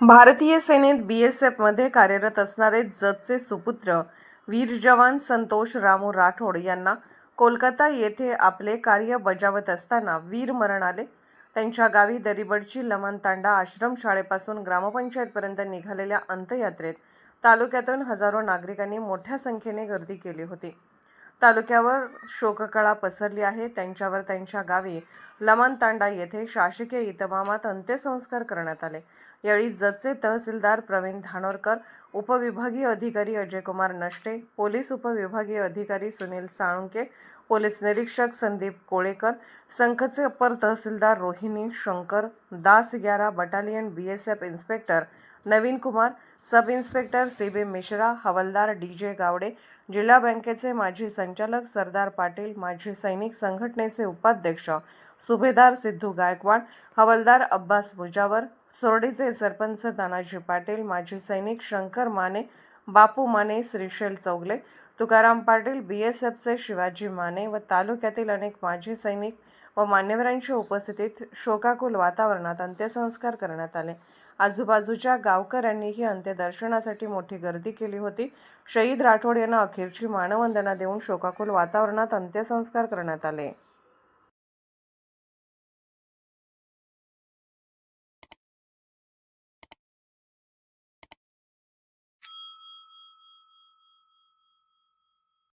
भारतीय सेनेत बी एस एफमध्ये कार्यरत असणारे जतचे सुपुत्र वीर जवान संतोष रामू राठोड यांना कोलकाता येथे आपले कार्य बजावत असताना वीर मरण आले. त्यांच्या गावी दरिबडची लमनतांडा आश्रमशाळेपासून ग्रामपंचायतपर्यंत निघालेल्या अंत्ययात्रेत तालुक्यातून हजारो नागरिकांनी मोठ्या संख्येने गर्दी केली होती. तालुक्यावर शोककळा पसरली आहे. त्यांच्यावर त्यांच्या गावी लमनतांडा येथे शासकीय इतमामात अंत्यसंस्कार करण्यात आले. यावेळी जतचे तहसीलदार प्रवीण धानोरकर उपविभागीय अधिकारी अजयकुमार नष्टे पोलीस उपविभागीय अधिकारी सुनील साळुंके पोलीस निरीक्षक संदीप कोळेकर संघचे अपर तहसीलदार रोहिणी शंकर दास ग्यारा battalion B S F inspector Naveen Kumar sub inspector C B Mishra हवलदार डी जे गावडे जिल्हा बँकेचे माजी संचालक सरदार पाटील माजी सैनिक संघटनेचे उपाध्यक्ष सुभेदार सिद्धू गायकवाड हवलदार अब्बास मुजावर सोरडीचे सरपंच तानाजी पाटील माजी सैनिक शंकर माने बापू माने श्रीशैल चौगले तुकाराम पाटील बी एस एफचे शिवाजी माने व तालुक्यातील अनेक माजी सैनिक व मान्यवरांच्या उपस्थितीत शोकाकुल वातावरणात अंत्यसंस्कार करण्यात आले. आजूबाजूच्या गावकऱ्यांनीही अंत्यदर्शनासाठी मोठी गर्दी केली होती. शहीद राठोड यांना अखेरची मानवंदना देऊन शोकाकुल वातावरणात अंत्यसंस्कार करण्यात आले.